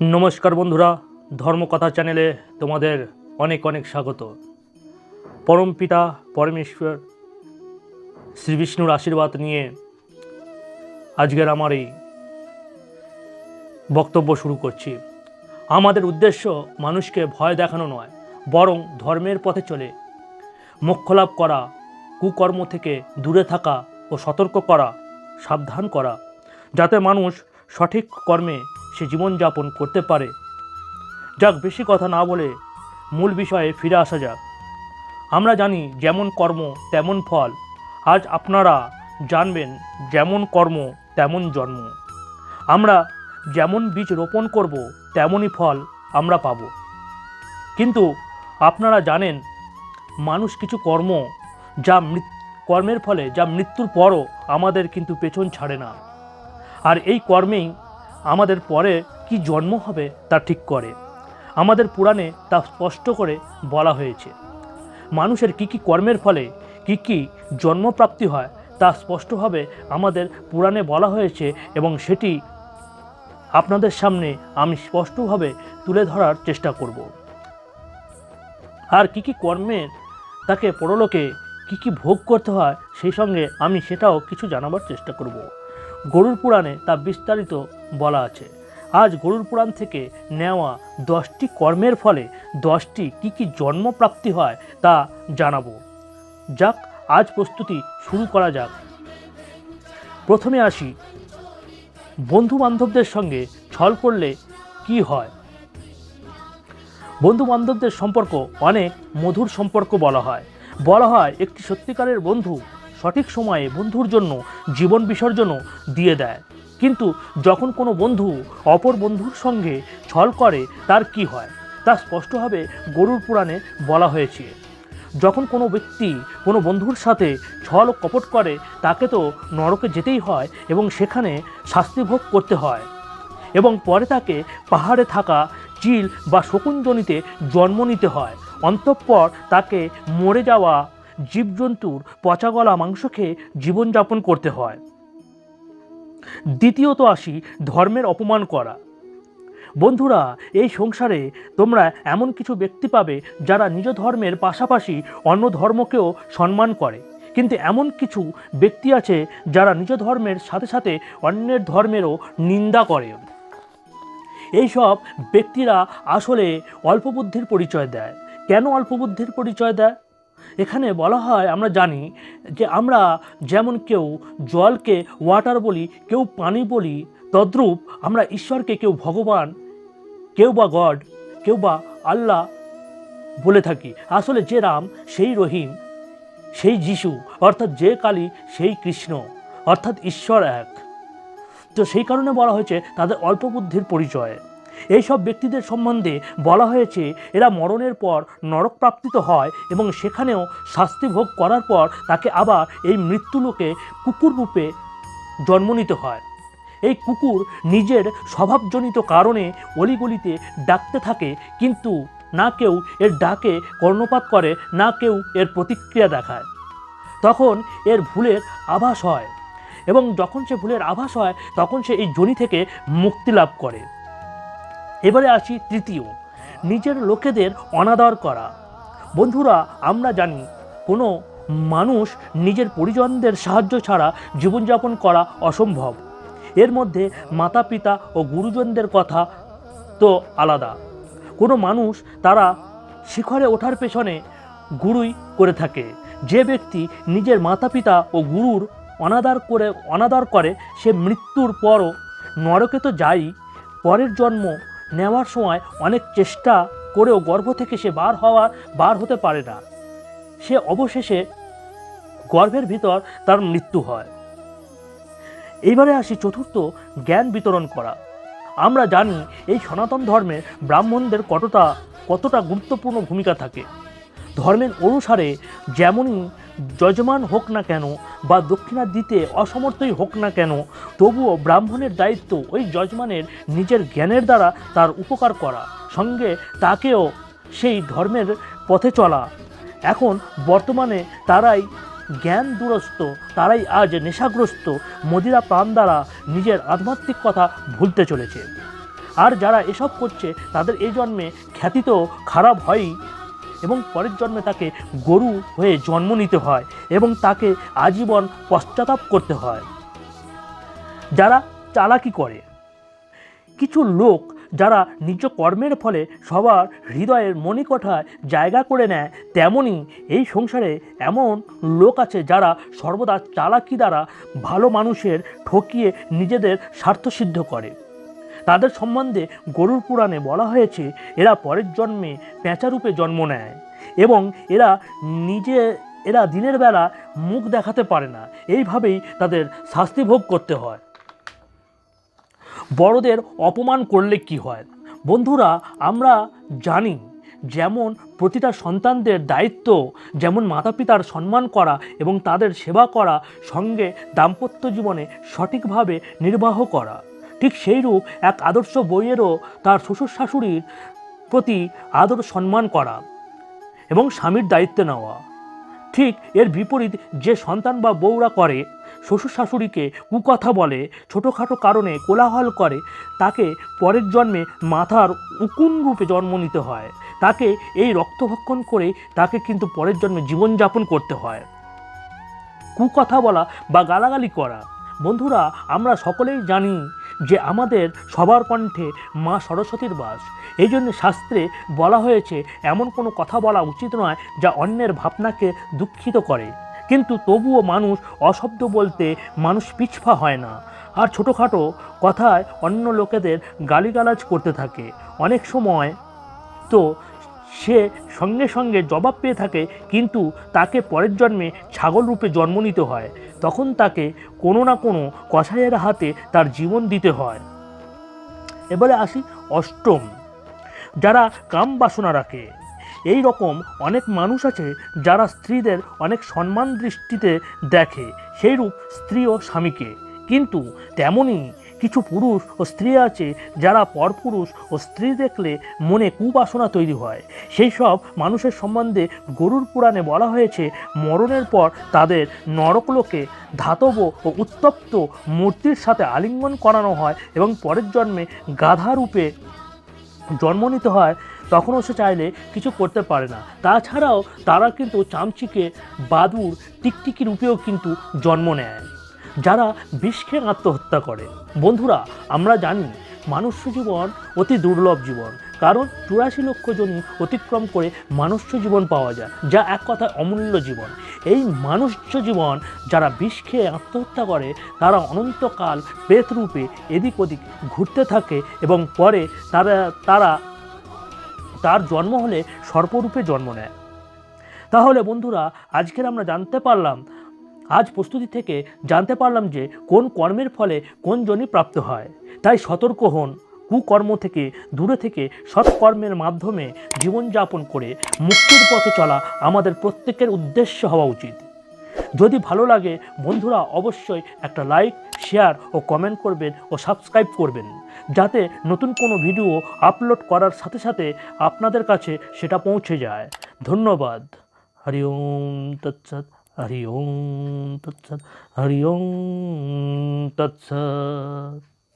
নমস্কার বন্ধুরা, ধর্মকথা চ্যানেলে তোমাদের অনেক অনেক স্বাগত। পরম পিতা পরমেশ্বর শ্রী বিষ্ণুর আশীর্বাদ নিয়ে আজকের আমার এই বক্তব্য শুরু করছি। আমাদের উদ্দেশ্য মানুষকে ভয় দেখানো নয়, বরং ধর্মের পথে চলে। মোক্ষ লাভ করা, কুকর্ম থেকে দূরে থাকা ও সতর্ক করা, সাবধান করা, যাতে মানুষ সঠিক কর্মে সে জীবনযাপন করতে পারে। যাক, বেশি কথা না বলে মূল বিষয়ে ফিরে আসা যাক। আমরা জানি যেমন কর্ম, তেমন ফল। আজ আপনারা জানবেন যেমন কর্ম, তেমন জন্ম। আমরা যেমন বীজ রোপণ করব, তেমনই ফল আমরা পাব। কিন্তু আপনারা জানেন, মানুষ কিছু কর্ম যা কর্মের ফলে যা মৃত্যুর পরও আমাদের কিন্তু পেছন ছাড়ে না। আর এই কর্মেই আমাদের পরে কি জন্ম হবে তা ঠিক করে। আমাদের পুরাণে তা স্পষ্ট করে বলা হয়েছে। মানুষের কি কি কর্মের ফলে কি কি জন্মপ্রাপ্তি হয় তা স্পষ্টভাবে আমাদের পুরাণে বলা হয়েছে এবং সেটি আপনাদের সামনে আমি স্পষ্টভাবে তুলে ধরার চেষ্টা করব। আর কি কি কর্মের তাকে পরলোকে কি কি ভোগ করতে হয় সেই সঙ্গে আমি সেটাও কিছু জানাবার চেষ্টা করব। গরুর পুরাণে তা বিস্তারিত বলা আছে। আজ গরুর পুরাণ থেকে নেওয়া দশটি কর্মের ফলে দশটি কি কি জন্মপ্রাপ্তি হয় তা জানাব। যাক, আজ প্রস্তুতি শুরু করা যাক। প্রথমে আসি। বন্ধু বান্ধবদের সঙ্গে ছল করলে কি হয়? বন্ধু বান্ধবদের সম্পর্ক অনেক মধুর সম্পর্ক বলা হয়। বলা হয়, একটি সত্যিকারের বন্ধু সঠিক সময়ে বন্ধুর জন্য, জীবন বিসর্জনও দিয়ে দেয়। কিন্তু যখন কোনো বন্ধু অপর বন্ধুর সঙ্গে ছল করে, তার কি হয়? তা স্পষ্টভাবে গরুর পুরাণে বলা হয়েছে। যখন কোনো ব্যক্তি কোনো বন্ধুর সাথে ছল কপট করে, তাকে তো নরকে যেতেই হয় এবং সেখানে শাস্তি ভোগ করতে হয়। এবং পরে তাকে পাহাড়ে থাকা চিল বা শকুনজনিতে জন্ম নিতে হয়। অন্তঃপর তাকে মরে যাওয়া জীবজন্তুর পচাগলা মাংস খেয়ে জীবনযাপন করতে হয়। দ্বিতীয়ত আসি ধর্মের অপমান করা। বন্ধুরা, এই সংসারে তোমরা এমন কিছু ব্যক্তি পাবে যারা নিজ ধর্মের পাশাপাশি অন্য ধর্মকেও সম্মান করে। কিন্তু এমন কিছু ব্যক্তি আছে যারা নিজ ধর্মের সাথে সাথে অন্যের ধর্মেরও নিন্দা করে। এইসব ব্যক্তিরা আসলে অল্প বুদ্ধির পরিচয় দেয়। কেন অল্প বুদ্ধির পরিচয় দেয়? এখানে বলা হয়, আমরা জানি যে আমরা যেমন কেউ জলকে ওয়াটার বলি, কেউ পানি বলি, তদ্রূপ আমরা ঈশ্বরকে কেউ ভগবান, কেউ বা গড, কেউ বা আল্লাহ বলে থাকি। আসলে যে রাম, সেই রহিম, সেই যিশু, অর্থাৎ যে কালী, সেই কৃষ্ণ, অর্থাৎ ঈশ্বর এক। তো সেই কারণে বলা হয়েছে তাদের অল্প বুদ্ধির পরিচয়। এইসব ব্যক্তিদের সম্বন্ধে বলা হয়েছে, এরা মরণের পর নরক প্রাপ্তিত হয় এবং সেখানেও শাস্তি ভোগ করার পর তাকে আবার এই মৃত্যুলোকে কুকুর রূপে জন্ম নিতে হয়। এই কুকুর নিজের স্বভাবজনিত কারণে অলিগলিতে ডাকতে থাকে, কিন্তু না কেউ এর ডাকে কর্ণপাত করে, না কেউ এর প্রতিক্রিয়া দেখায়। তখন এর ভুলের আভাস হয় এবং যখন সে ভুলের আভাস হয়, তখন সে এই জনি থেকে মুক্তি লাভ করে। এবারে আসি তৃতীয়। নিজের লোকেদের অনাদর করা। বন্ধুরা, আমরা জানি, কোনো মানুষ নিজের পরিজনদের সাহায্য ছাড়া জীবনযাপন করা অসম্ভব। এর মধ্যে মাতা পিতা ও গুরুজনদের কথা তো আলাদা। কোনো মানুষ তারা শিখরে ওঠার পেছনে গুরুই করে থাকে। যে ব্যক্তি নিজের মাতা পিতা ও গুরুর অনাদার করে, অনাদর করে, সে মৃত্যুর পরও নরকে তো যাই, পরের জন্ম নেওয়ার সময় অনেক চেষ্টা করেও গর্ভ থেকে সে বার হওয়া, বার হতে পারে না। সে অবশেষে গর্ভের ভিতর তার মৃত্যু হয়। এইবারে আসি চতুর্থ জ্ঞান বিতরণ করা। আমরা জানি এই সনাতন ধর্মে ব্রাহ্মণদের কতটা কতটা গুরুত্বপূর্ণ ভূমিকা থাকে। ধর্মের অনুসারে যেমনই যজমান হোক না কেন বা দক্ষিণা দিতে অসমর্থই হোক না কেন, তবুও ব্রাহ্মণের দায়িত্ব ওই যজমানের নিজের জ্ঞানের দ্বারা তার উপকার করা, সঙ্গে তাকেও সেই ধর্মের পথে চলা। এখন বর্তমানে তারাই জ্ঞান দুরস্ত তারাই আজ নেশাগ্রস্ত, মদিরা প্রাণ দ্বারা নিজের আধ্যাত্মিক কথা ভুলতে চলেছে। আর যারা এসব করছে, তাদের এই জন্মে খ্যাতি তো খারাপ হয়ই। এবং পরের জন্মে তাকে গরু হয়ে জন্ম নিতে হয় এবং তাকে আজীবন পশ্চাতাপ করতে হয়। যারা চালাকি করে, কিছু লোক যারা নিজ কর্মের ফলে সবার হৃদয়ের মণিকঠায় জায়গা করে নেয় তেমনই এই সংসারে এমন লোক আছে যারা সর্বদা চালাকি দ্বারা ভালো মানুষের ঠকিয়ে নিজেদের স্বার্থসিদ্ধ করে। তাদের সম্বন্ধে গরুর পুরাণে বলা হয়েছে, এরা পরের জন্মে পেঁচারূপে জন্ম নেয় এবং এরা নিজে, এরা দিনের বেলা মুখ দেখাতে পারে না। এইভাবেই তাদের শাস্তি ভোগ করতে হয়। বড়দের অপমান করলে কি হয়? বন্ধুরা, আমরা জানি যেমন প্রতিটা সন্তানদের দায়িত্ব, যেমন মাতা পিতার সম্মান করা এবং তাদের সেবা করা সঙ্গে দাম্পত্য জীবনে সঠিকভাবে নির্বাহ করা। ঠিক সেইরূপ এক আদর্শ বইয়েরও তার শ্বশুর শাশুড়ির প্রতি আদর সম্মান করা এবং স্বামীর দায়িত্ব নেওয়া। ঠিক এর বিপরীত যে সন্তান বা বউরা করে, শ্বশুর শাশুড়িকে কুকথা বলে, ছোটোখাটো কারণে কোলাহল করে, তাকে পরের জন্মে মাথার উকুন রূপে জন্ম নিতে হয়। তাকে এই রক্তভক্ষণ করে তাকে কিন্তু পরের জন্মে জীবনযাপন করতে হয়। কুকথা বলা বা গালাগালি করা। বন্ধুরা, আমরা সকলেই জানি যে আমাদের সবার কণ্ঠে মা সরস্বতীর বাস। এই জন্য শাস্ত্রে বলা হয়েছে, এমন কোনো কথা বলা উচিত নয় যা অন্যের ভাবনাকে দুঃখিত করে। কিন্তু তবুও মানুষ অশব্দ বলতে মানুষ পিছফা হয় না। আর ছোটোখাটো কথায় অন্য লোকেদের গালিগালাজ করতে থাকে। অনেক সময় তো সে সঙ্গে সঙ্গে জবাব পেয়ে থাকে, কিন্তু তাকে পরের জন্মে ছাগল রূপে জন্ম নিতে হয়। তখন তাকে কোনো না কোনো কষাইয়ের হাতে তার জীবন দিতে হয়। এবারে আসি অষ্টম, যারা কাম বাসনা রাখে। এই রকম অনেক মানুষ আছে যারা স্ত্রীদের অনেক সম্মান দৃষ্টিতে দেখে, সেইরূপ স্ত্রী ও স্বামীকে। কিন্তু তেমনই কিছু পুরুষ ও স্ত্রী আছে যারা পরপুরুষ ও স্ত্রী দেখলে মনে কুবাসনা তৈরি হয়। সেই সব মানুষের সম্বন্ধে গরুর পুরাণে বলা হয়েছে, মরণের পর তাদের নরকলোকে ধাতব ও উত্তপ্ত মূর্তির সাথে আলিঙ্গন করানো হয় এবং পরের জন্মে গাধা রূপে জন্ম নিতে হয়, তখনও সে চাইলে কিছু করতে পারে না। তাছাড়াও তারা কিন্তু চামচিকে বাদুর টিকটিকি রূপেও কিন্তু জন্ম নেয়। যারা বিষ খেয়ে আত্মহত্যা করে। বন্ধুরা, আমরা জানি মানুষ্য জীবন অতি দুর্লভ জীবন। কারণ চুরাশি লক্ষ জনই অতিক্রম করে মানুষ্য জীবন পাওয়া যায়, যা এক কথায় অমূল্য জীবন। এই মানুষ্য জীবন যারা বিষ খেয়ে আত্মহত্যা করে, তারা অনন্তকাল প্রেতরূপে এদিক ওদিক ঘুরতে থাকে এবং পরে তারা তারা, তার জন্ম হলে সর্পরূপে জন্ম নেয়। তাহলে বন্ধুরা, আজকের আমরা জানতে পারলাম আজ প্রস্তুতি থেকে জানতে পারলাম যে কোন কর্মের ফলে কোন জনই প্রাপ্ত হয়। তাই সতর্ক হন, কুকর্ম থেকে দূরে থেকে সৎকর্মের মাধ্যমে জীবনযাপন করে মুক্তির পথে চলা আমাদের প্রত্যেকের উদ্দেশ্য হওয়া উচিত। যদি ভালো লাগে বন্ধুরা অবশ্যই একটা লাইক, শেয়ার ও কমেন্ট করবেন ও সাবস্ক্রাইব করবেন। যাতে নতুন কোনো ভিডিও আপলোড করার সাথে সাথে আপনাদের কাছে সেটা পৌঁছে যায়। ধন্যবাদ। হরি ওম তৎসৎ। হরি ওম তৎসৎ হরি ওম তৎসৎ